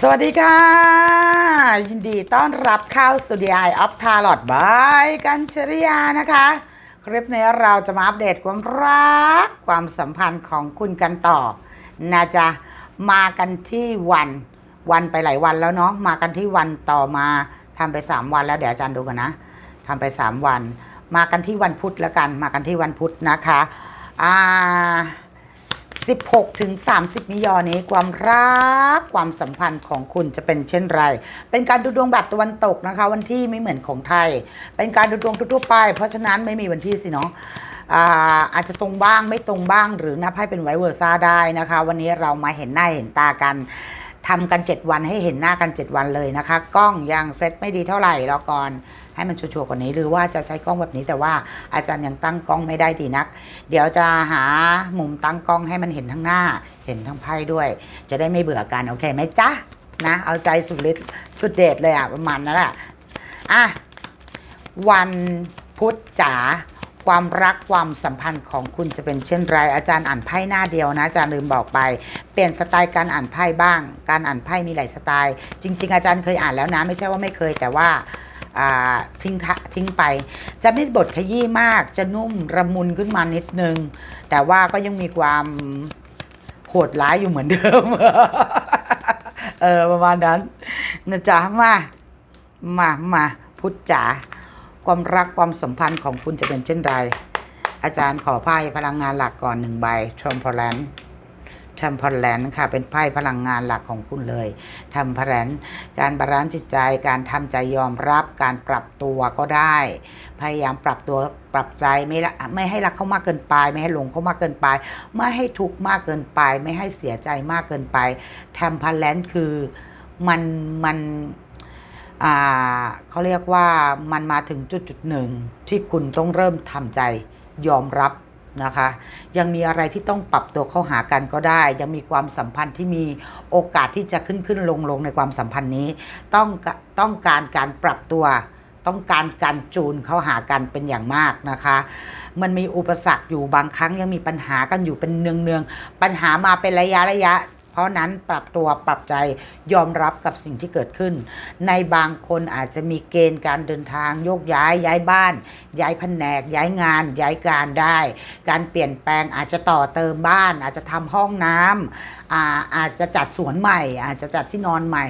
สวัสดีค่ะ ยินดีต้อนรับเข้าสู่ DI of Tarot by กัญชริยานะคะ คลิปนี้เราจะมาอัปเดตความรัก ความสัมพันธ์ของคุณกันต่อนะจ๊ะมากันที่วันวันไปหลายวันแล้วเนาะมากันที่วันต่อมาทำไป 3 วันแล้วเดี๋ยวอาจารย์ดูกันนะทำไป 3 วัน มากันที่วันพุธแล้วกัน มากันที่วันพุธนะคะอ่า 16ถึง30มิยอนี้ความรักความสัมพันธ์ของคุณจะเป็นเช่นไร เป็นการดูดวงแบบตะวันตกนะคะ วันที่ไม่เหมือนของไทย เป็นการดูดวงทั่วๆไป เพราะฉะนั้นไม่มีวันที่สิเนาะอาอาจจะตรงบ้างไม่ตรงบ้าง หรือนับให้เป็นไวเวอร์ซ่าได้นะคะ วันนี้เรามาเห็นหน้าเห็นตากันทำกัน 7 วันให้เห็นหน้ากัน 7 วันเลยนะคะ กล้องยังเซ็ตไม่ดีเท่าไหร่รอก่อน ให้มันชัวร์กว่านี้ หรือว่าจะใช้กล้องแบบนี้แต่ว่าอาจารย์ยังตั้งกล้องไม่ได้ดีนัก เดี๋ยวจะหามุมตั้งกล้องให้มันเห็นทั้งหน้า เห็นทั้งไพ่ด้วย จะได้ไม่เบื่อกันโอเคไหมจ๊ะนะเอาใจสุดฤทธิ์สุดเดชเลยอะประมาณนั้นแหละอะวันพุธจ๋าความรักความสัมพันธ์ของคุณจะเป็นเช่นไร อาจารย์อ่านไพ่หน้าเดียวนะอาจารย์ลืมบอกไป เปลี่ยนสไตล์การอ่านไพ่บ้าง การอ่านไพ่มีหลายสไตล์ จริง ๆ อาจารย์เคยอ่านแล้วนะ ไม่ใช่ว่าไม่เคยแต่ว่า ทิ้งทิ้งไป จะไม่บทขยี้มาก จะนุ่มระมุนขึ้นมานิดนึง แต่ว่าก็ยังมีความโหดร้ายอยู่เหมือนเดิม เออประมาณนั้นนะจ๊ะมามามาพุทธจ๋าความรักความสัมพันธ์ของคุณจะเป็นเช่นไร อาจารย์ขอไพ่พลังงานหลักก่อนหนึ่งใบทรอมพอลแลน ทำพอลแลนค่ะเป็นไพ่พลังงานหลักของคุณเลยทำพลแลนการบาลานซ์จิตใจการทำใจยอมรับการปรับตัวก็ได้ พยายามปรับตัวปรับใจไม่ละไม่ให้รักเขามากเกินไป ไม่ให้หลงเขามากเกินไป ไม่ให้ทุกข์มากเกินไป ไม่ให้เสียใจมากเกินไปทำพอลแลนคือมันมันเขาเรียกว่ามันมาถึงจุดจุดหนึ่งที่คุณต้องเริ่มทำใจยอมรับ นะคะ ยังมีอะไรที่ต้องปรับตัวเข้าหากันก็ได้ ยังมีความสัมพันธ์ที่มีโอกาสที่จะขึ้นขึ้นลงลงในความสัมพันธ์นี้ ต้องต้องการการปรับตัว ต้องการการจูนเข้าหากันเป็นอย่างมากนะคะ มันมีอุปสรรคอยู่บางครั้งยังมีปัญหากันอยู่เป็นเนืองๆปัญหามาเป็นระยะระยะ เพราะนั้นปรับตัวปรับใจยอมรับกับสิ่งที่เกิดขึ้น ในบางคนอาจจะมีเกณฑ์การเดินทางโยกย้ายย้ายบ้าน ย้ายแผนก ย้ายงาน ย้ายการได้ การเปลี่ยนแปลงอาจจะต่อเติมบ้าน อาจจะทำห้องน้ำอาอาจจะจัดสวนใหม่ อาจจะจัดที่นอนใหม่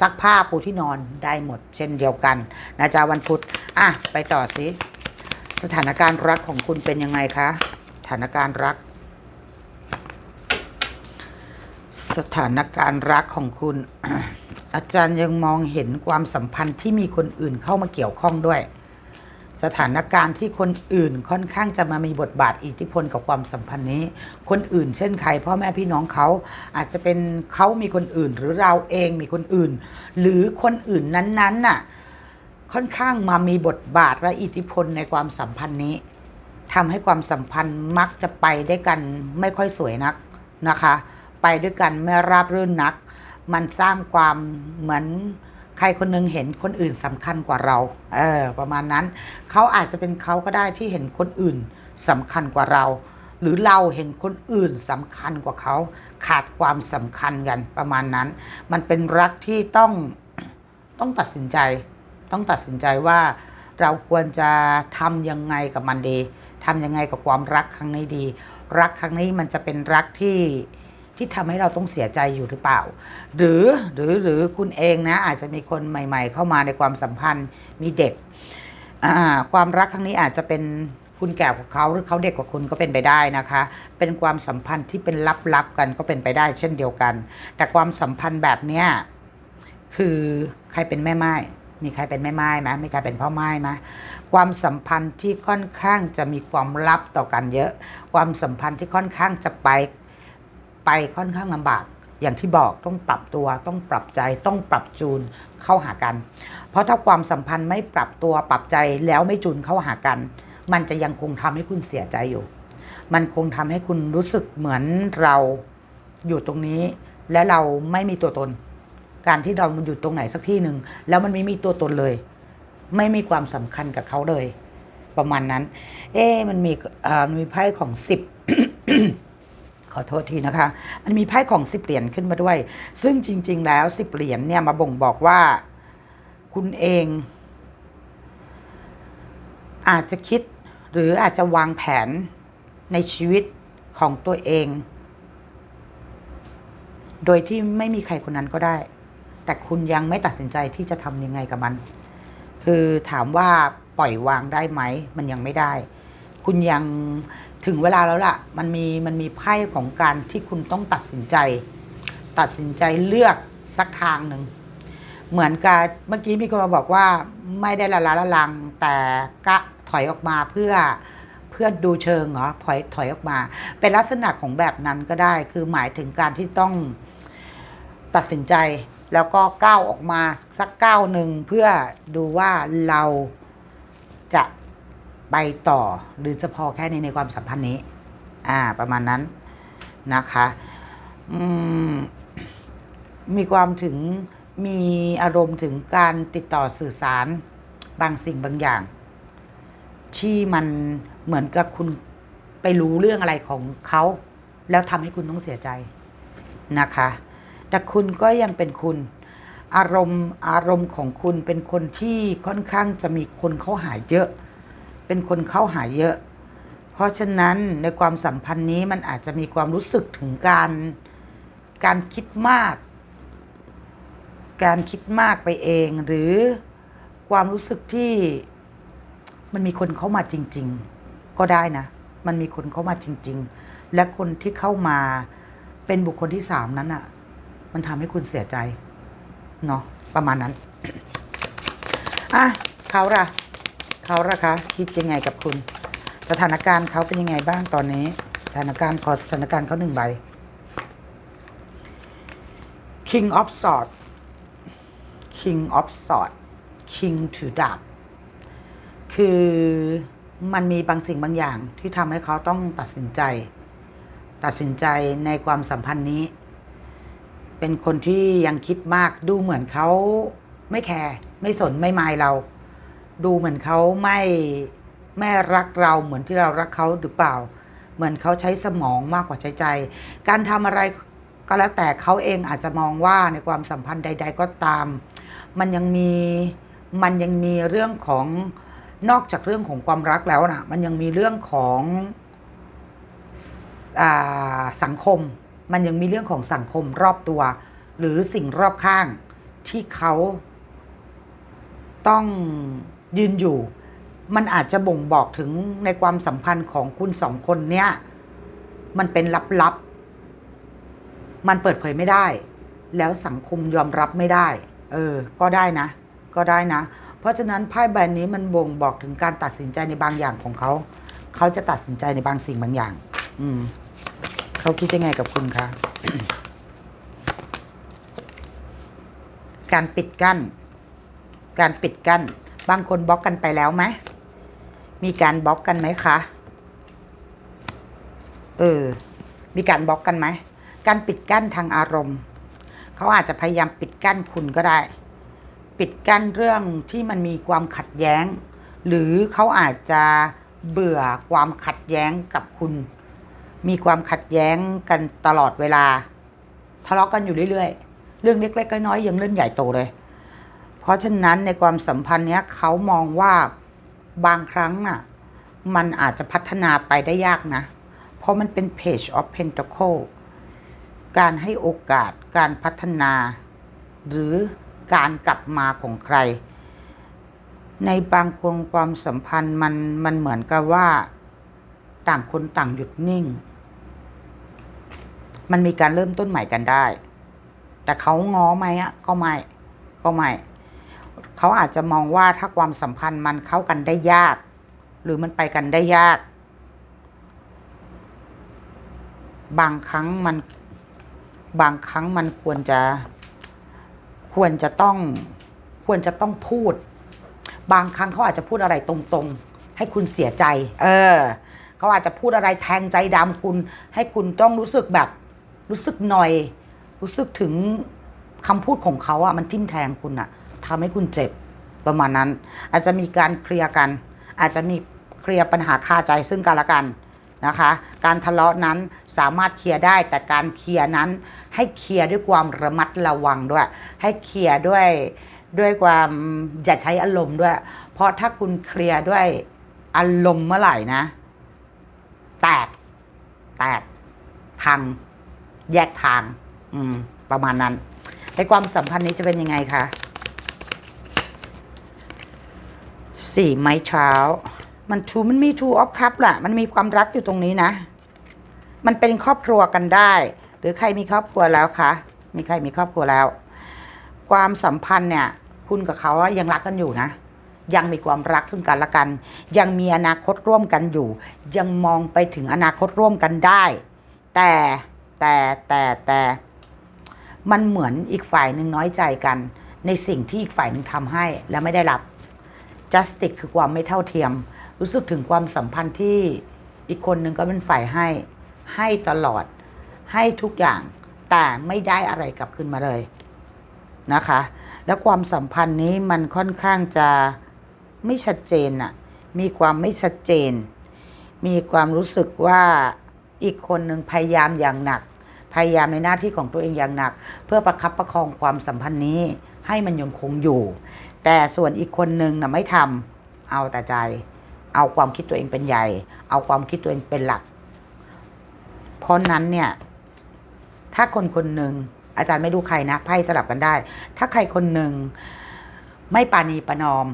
ซักผ้าปูที่นอนได้หมดเช่นเดียวกันนะจ๊ะวันพุธอะไปต่อสิสถานการณ์รักของคุณเป็นยังไงคะ สถานการณ์รัก สถานการณ์รักของคุณ อาจารย์ยังมองเห็นความสัมพันธ์ที่มีคนอื่นเข้ามาเกี่ยวข้องด้วย สถานการณ์ที่คนอื่นค่อนข้างจะมามีบทบาทอิทธิพลกับความสัมพันธ์นี้ คนอื่นเช่นใครพ่อแม่พี่น้องเขาอาจจะเป็นเขามีคนอื่น หรือเราเองมีคนอื่น หรือคนอื่นนั้นๆน่ะค่อนข้างมามีบทบาทและอิทธิพลในความสัมพันธ์นี้ทำให้ความสัมพันธ์มักจะไปได้กันไม่ค่อยสวยนักนะคะ ไปด้วยกันไม่ราบรื่นนัก มันสร้างความเหมือนใครคนหนึงเห็นคนอื่นสำคัญกว่าเรา เออ ประมาณนั้น เขาอาจจะเป็นเขาก็ได้ที่เห็นคนอื่นสำคัญกว่าเรา หรือเราเห็นคนอื่นสำคัญกว่าเขา ขาดความสำคัญกันประมาณนั้น มันเป็นรักที่ต้องต้องตัดสินใจ ต้องตัดสินใจว่าเราควรจะทำยังไงกับมันดีทำยังไงกับความรักครั้งนี้ดี รักครั้งนี้มันจะเป็นรักที่ ที่ทำให้เราต้องเสียใจอยู่หรือเปล่า หรือหรือหรือคุณเองนะอาจจะมีคนใหม่ ๆ เข้ามาในความสัมพันธ์มีเด็กความรักครั้งนี้อาจจะเป็นคุณแก่กว่าเขาหรือเขาเด็กกว่าคุณก็เป็นไปได้นะคะ เป็นความสัมพันธ์ที่เป็นลับๆกันก็เป็นไปได้เช่นเดียวกัน แต่ความสัมพันธ์แบบเนี้ยคือใครเป็นแม่ไม้มีใครเป็นแม่ไม้ไหมมีใครเป็นพ่อไม้ไหมความสัมพันธ์ที่ค่อนข้างจะมีความลับต่อกันเยอะ ความสัมพันธ์ที่ค่อนข้างจะไป ไปค่อนข้างลำบาก อย่างที่บอกต้องปรับตัว ต้องปรับใจต้องปรับจูนเข้าหากัน เพราะถ้าความสัมพันธ์ไม่ปรับตัวปรับใจแล้วไม่จูนเข้าหากัน มันจะยังคงทำให้คุณเสียใจอยู่ มันคงทำให้คุณรู้สึกเหมือนเราอยู่ตรงนี้ และเราไม่มีตัวตน การที่เรามันอยู่ตรงไหนสักที่หนึ่งแล้วมันไม่มีตัวตนเลย ไม่มีความสำคัญกับเขาเลย ประมาณนั้น เอ๊มันมีมันมีไพ่ของสิบ ขอโทษทีนะคะ มันมีไพ่ของสิบเหรียญขึ้นมาด้วย ซึ่งจริง ๆ แล้วสิบเหรียญเนี่ยมาบ่งบอกว่า คุณเอง อาจจะคิดหรืออาจจะวางแผนในชีวิตของตัวเอง โดยที่ไม่มีใครคนนั้นก็ได้ แต่คุณยังไม่ตัดสินใจที่จะทำยังไงกับมัน คือถามว่าปล่อยวางได้ไหม มันยังไม่ได้ คุณยัง ถึงเวลาแล้วล่ะ มันมีมันมีไพ่ของการที่คุณต้องตัดสินใจ ตัดสินใจเลือกสักทางหนึ่ง เหมือนกับเมื่อกี้มีคนมาบอกว่าไม่ได้ละลาละลัง แต่กะถอยออกมาเพื่อเพื่อดูเชิงเหรอถอยถอยออกมา เป็นลักษณะของแบบนั้นก็ได้ คือหมายถึงการที่ต้องตัดสินใจแล้วก็ก้าวออกมาสักก้าวหนึ่งเพื่อดูว่าเราจะ ไปต่อหรือจะพอแค่นี้ในความสัมพันธ์นี้ อ่า ประมาณนั้นนะคะมมีความถึงมีอารมณ์ถึงการติดต่อสื่อสารบางสิ่งบางอย่าง ที่มันเหมือนกับคุณไปรู้เรื่องอะไรของเขาแล้วทำให้คุณต้องเสียใจนะคะ แต่คุณก็ยังเป็นคุณ อารมณ์อารมณ์ของคุณเป็นคนที่ค่อนข้างจะมีคนเข้าหายเยอะ เป็นคนเข้าหาเยอะ เพราะฉะนั้นในความสัมพันธ์นี้มันอาจจะมีความรู้สึกถึงการการคิดมาก การคิดมากไปเองหรือความรู้สึกที่มันมีคนเข้ามาจริง ๆ ก็ได้นะ มันมีคนเข้ามาจริง ๆ และคนที่เข้ามาเป็นบุคคลที่สามนั้นอะ่ะ มันทำให้คุณเสียใจ เนาะประมาณนั้น อะเขาล่ะ เขาล่ะคะ คิดยังไงกับคุณ สถานการณ์เขาเป็นยังไงบ้างตอนนี้ สถานการณ์ขอสถานการณ์เขาหนึ่งใบ King of Sword King of Sword King ถือดาบ คือมันมีบางสิ่งบางอย่างที่ทำให้เขาต้องตัดสินใจ ตัดสินใจในความสัมพันธ์นี้ เป็นคนที่ยังคิดมากดูเหมือนเขาไม่แคร์ไม่สนไม่มายเรา ดูเหมือนเขาไม่ไม่รักเราเหมือนที่เรารักเขาหรือเปล่า เหมือนเขาใช้สมองมากกว่าใช้ใจ การทำอะไรก็แล้วแต่เขาเองอาจจะมองว่าในความสัมพันธ์ใด ๆ ก็ตาม มันยังมีมันยังมีเรื่องของนอกจากเรื่องของความรักแล้วนะมันยังมีเรื่องของอาสังคม มันยังมีเรื่องของสังคมรอบตัว หรือสิ่งรอบข้างที่เขาต้อง ยืนอยู่ มันอาจจะบ่งบอกถึงในความสัมพันธ์ของคุณสองคนเนี้ยมันเป็นลับๆ มันเปิดเผยไม่ได้ แล้วสังคมยอมรับไม่ได้ เออ ก็ได้นะ ก็ได้นะ เพราะฉะนั้นไพ่ใบนี้มันบ่งบอกถึงการตัดสินใจในบางอย่างของเขา เขาจะตัดสินใจในบางสิ่งบางอย่าง อืม เขาคิดยังไงกับคุณคะการปิดกั้น การปิดกั้น บางคนบล็อกกันไปแล้วไหมมีการบล็อกกันไหมคะ เออ มีการบล็อกกันไหม การปิดกั้นทางอารมณ์ เขาอาจจะพยายามปิดกั้นคุณก็ได้ ปิดกั้นเรื่องที่มันมีความขัดแย้ง หรือเขาอาจจะเบื่อความขัดแย้งกับคุณ มีความขัดแย้งกันตลอดเวลา ทะเลาะกันอยู่เรื่อยๆ เรื่องเล็กๆน้อยๆยังเรื่องใหญ่โตเลย เพราะฉะนั้นในความสัมพันธ์เนี้ยเขามองว่าบางครั้งน่ะมันอาจจะพัฒนาไปได้ยากนะ เพราะมันเป็น Page of Pentacle การให้โอกาสการพัฒนา หรือการกลับมาของใคร ในบางคนความสัมพันธ์มันมันเหมือนกับว่าต่างคนต่างหยุดนิ่ง มันมีการเริ่มต้นใหม่กันได้ แต่เขาง้อไหมอะก็ไม่ ก็ไม่ เขาอาจจะมองว่าถ้าความสัมพันธ์มันเข้ากันได้ยาก หรือมันไปกันได้ยาก บางครั้งมันบางครั้งมันควรจะ ควรจะต้อง ควรจะต้องพูด บางครั้งเขาอาจจะพูดอะไรตรงๆ ให้คุณเสียใจ เออเขาอาจจะพูดอะไรแทงใจดำคุณ ให้คุณต้องรู้สึกแบบรู้สึกหน่อย รู้สึกถึงคำพูดของเขาอะมันทิ่มแทงคุณอะ ทำให้คุณเจ็บประมาณนั้น อาจจะมีการเคลียร์กัน อาจจะมีเคลียร์ปัญหาคาใจซึ่งกันและกันนะคะ การทะเลาะนั้นสามารถเคลียร์ได้ แต่การเคลียร์นั้นให้เคลียร์ด้วยความระมัดระวังด้วย ให้เคลียร์ด้วยด้วยความอย่าใช้อารมณ์ด้วย เพราะถ้าคุณเคลียร์ด้วยอารมณ์เมื่อไหร่นะ แตก แตกพัง แยกทาง อืม ประมาณนั้นในความสัมพันธ์นี้จะเป็นยังไงคะ สี่ไม้เช้า มันทูมันมีทูออฟคัพแหละมันมีความรักอยู่ตรงนี้นะ มันเป็นครอบครัวกันได้ หรือใครมีครอบครัวแล้วคะ มีใครมีครอบครัวแล้ว ความสัมพันธ์เนี่ย คุณกับเขายังรักกันอยู่นะ ยังมีความรักซึ่งกันและกัน ยังมีอนาคตร่วมกันอยู่ ยังมองไปถึงอนาคตร่วมกันได้ แต่แต่แต่แต่มันเหมือนอีกฝ่ายหนึ่งน้อยใจกัน ในสิ่งที่อีกฝ่ายหนึ่งทำให้แล้วไม่ได้รับ justice คือความไม่เท่าเทียม รู้สึกถึงความสัมพันธ์ที่อีกคนหนึ่งก็เป็นฝ่ายให้ ให้ตลอด ให้ทุกอย่าง แต่ไม่ได้อะไรกลับคืนมาเลยนะคะ แล้วความสัมพันธ์นี้มันค่อนข้างจะไม่ชัดเจนอะมีความไม่ชัดเจน มีความรู้สึกว่าอีกคนหนึ่งพยายามอย่างหนัก พยายามในหน้าที่ของตัวเองอย่างหนัก เพื่อประคับประคองความสัมพันธ์นี้ให้มันยังคงอยู่ แต่ส่วนอีกคนหนึ่งนะไม่ทำเอาแต่ใจ เอาความคิดตัวเองเป็นใหญ่ เอาความคิดตัวเองเป็นหลัก เพราะนั้นเนี่ย ถ้าคนคนหนึ่งอาจารย์ไม่ดูใครนะไพ่สลับกันได้ ถ้าใครคนหนึ่งไม่ปานีประนอม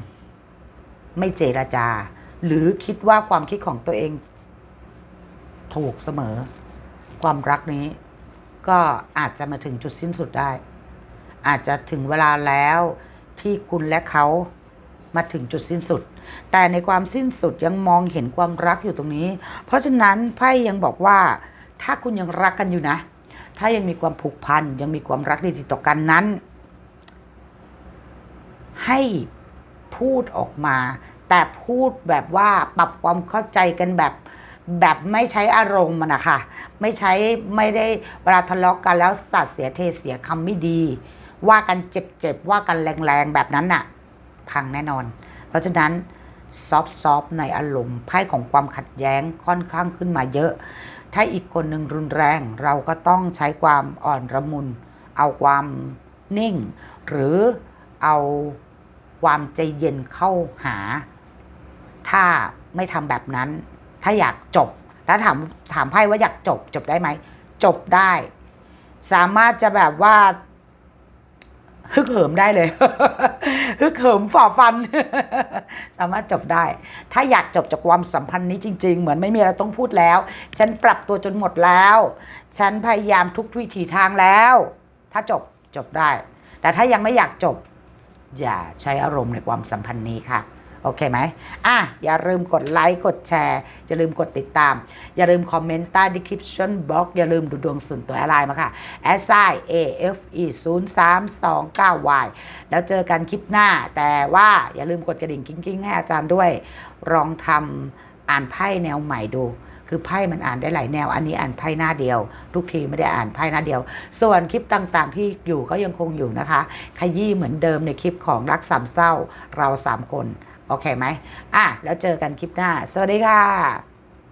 ไม่เจรจา หรือคิดว่าความคิดของตัวเอง ถูกเสมอ ความรักนี้ ก็อาจจะมาถึงจุดสิ้นสุดได้ อาจจะถึงเวลาแล้ว ที่คุณและเขามาถึงจุดสิ้นสุด แต่ในความสิ้นสุดยังมองเห็นความรักอยู่ตรงนี้ เพราะฉะนั้นไพ่ยังบอกว่า ถ้าคุณยังรักกันอยู่นะ ถ้ายังมีความผูกพันยังมีความรักดีๆต่อกันนั้น ให้พูดออกมา แต่พูดแบบว่าปรับความเข้าใจกันแบบแบบไม่ใช้อารมณ์มันนะคะไม่ใช้ไม่ได้เวลาทะเลาะกันแล้วสัตว์เสียเทเสียคำไม่ดี ว่ากันเจ็บๆว่ากันแรงๆแบบนั้นน่ะ พังแน่นอน เพราะฉะนั้นซอฟซอฟในอารมณ์ไพ่ของความขัดแย้งค่อนข้างขึ้นมาเยอะ ถ้าอีกคนหนึ่งรุนแรงเราก็ต้องใช้ความอ่อนระมุน เอาความนิ่ง หรือเอาความใจเย็นเข้าหา ถ้าไม่ทำแบบนั้น ถ้าอยากจบ แล้วถามถามไพ่ว่าอยากจบจบได้ไหม จบได้ สามารถจะแบบว่า ฮึกเหิมได้เลย ฮึกเหิมฝ่าฟัน สามารถจบได้ ถ้าอยากจบจากความสัมพันธ์นี้จริง ๆ เหมือนไม่มีอะไรต้องพูดแล้ว ฉันปรับตัวจนหมดแล้ว ฉันพยายามทุกวิถีทางแล้ว ถ้าจบจบได้ แต่ถ้ายังไม่อยากจบ อย่าใช้อารมณ์ในความสัมพันธ์นี้ค่ะ โอเคไหมอะอย่าลืมกดไลค์กดแชร์ อย่าลืมกดติดตาม อย่าลืมคอมเมนต์ใต้ description box อย่าลืมดูดวงส่วนตัวอะไรมาค่ะ s i a f e 0 3 2 9 y แล้วเจอกันคลิปหน้า แต่ว่าอย่าลืมกดกระดิ่งกิ้งๆ ให้อาจารย์ด้วย ลองทำอ่านไพ่แนวใหม่ดูคือไพ่มันอ่านได้หลายแนว อันนี้อ่านไพ่หน้าเดียว ทุกทีไม่ได้อ่านไพ่หน้าเดียว ส่วนคลิปต่างๆ ที่อยู่ก็ยังคงอยู่นะคะ ขยี้เหมือนเดิมในคลิปของรักสามเศร้าเราสามคน โอเคไหมอะแล้วเจอกันคลิปหน้า สวัสดีค่ะ